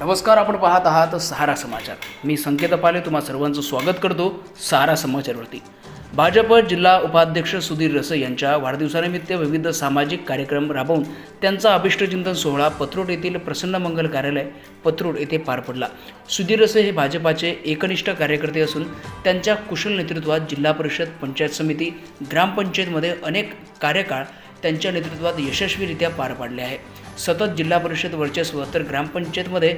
नमस्कार आपण पाहत आहात सहारा समाचार. मी संकेत पाले तुम्हा सर्वांचं स्वागत करतो सहारा समाचारवरती. भाजप जिल्हा उपाध्यक्ष सुधीर रसे यांच्या वाढदिवसानिमित्त विविध सामाजिक कार्यक्रम राबवून त्यांचा अभिष्टचिंतन सोहळा पत्रोड येथील प्रसन्न मंगल कार्यालय पत्रोड येथे पार पडला. सुधीर रसे हे भाजपाचे एकनिष्ठ कार्यकर्ते असून त्यांच्या कुशल नेतृत्वात जिल्हा परिषद पंचायत समिती ग्रामपंचायतमध्ये अनेक कार्यकाळ त्यांच्या नेतृत्वात यशस्वीरित्या पार पाडले आहे. सतत जिल्हा परिषद वर्चस्व तर ग्रामपंचायतमध्ये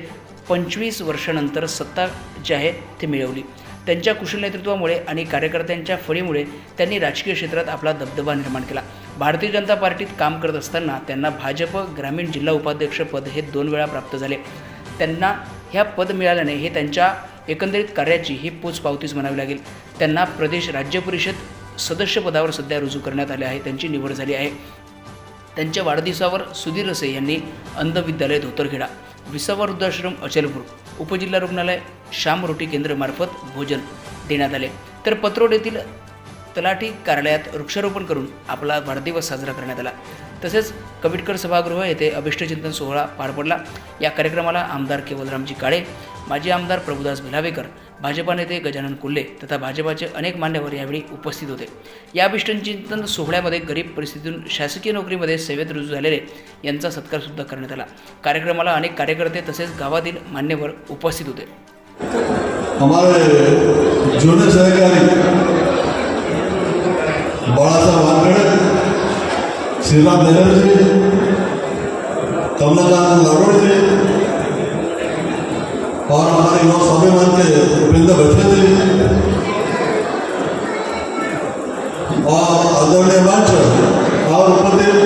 पंचवीस वर्षानंतर सत्ता जी आहे ती मिळवली. त्यांच्या कुशल नेतृत्वामुळे आणि कार्यकर्त्यांच्या फळीमुळे त्यांनी राजकीय क्षेत्रात आपला दबदबा निर्माण केला. भारतीय जनता पार्टीत काम करत असताना त्यांना भाजप ग्रामीण जिल्हा उपाध्यक्ष पद हे दोन वेळा प्राप्त झाले. त्यांना ह्या पद मिळाल्याने हे त्यांच्या एकंदरीत कार्याची ही पोचपावतीच म्हणावी लागेल. त्यांना प्रदेश राज्य परिषद सदस्यपदावर सध्या रुजू करण्यात आले आहे त्यांची निवड झाली आहे. त्यांच्या वाढदिवसावर सुधीर रसे यांनी अंध विद्यालय धोतरखेडा विसावा वृद्धाश्रम अचलपूर उपजिल्हा रुग्णालय श्याम रोटी केंद्रमार्फत भोजन देण्यात आले. तर पत्रोड येथील तलाठी कार्यालयात वृक्षारोपण करून आपला वाढदिवस साजरा करण्यात आला. तसेच कबिटकर सभागृह येथे अभिष्टचिंतन सोहळा पार पडला. या कार्यक्रमाला आमदार केवलरामजी काळे माजी आमदार प्रभुदास भिलावेकर भाजपा नेते गजानन कोल्हे तथा भाजपाचे अनेक मान्यवर यावेळी उपस्थित होते. या अभिष्टचिंतन सोहळ्यामध्ये गरीब परिस्थितीतून शासकीय नोकरीमध्ये सेवेत रुजू झालेले यांचा सत्कारसुद्धा करण्यात आला. कार्यक्रमाला अनेक कार्यकर्ते तसेच गावातील मान्यवर उपस्थित होते. बाळासाहेब और हमारे युवा स्वाभिमान के भूपेंद्र भट्टे जी और आदरणीय मंच और उपस्थित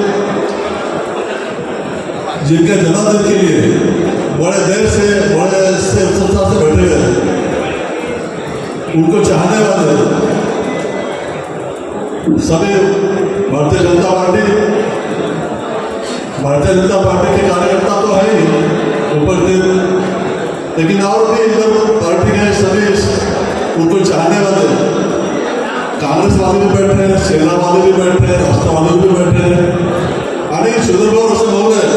जिनके जन्मदिन के लिए बड़े देर से, बड़े से उत्साह से बैठे हैं उनको चाहने वाले सभी भारतीय जनता पार्टी, भारतीय जनता पार्टी के कार्यकर्ता तो है ही। उपस्थित लेकिन और भी इधर पार्टी के सभी उनको चाहने वाले। कांग्रेस वाले भी बैठे हैं सेना वाले भी बैठे हैं राष्ट्र वाले भी बैठे हैं। अनेक सुधीर ऐसे लोग हैं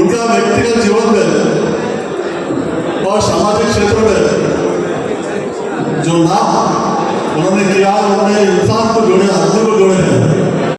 उनका व्यक्तिगत जीवन में और सामाजिक क्षेत्र में जो नाम उन्होंने किया उन्होंने इंसान को जुड़े।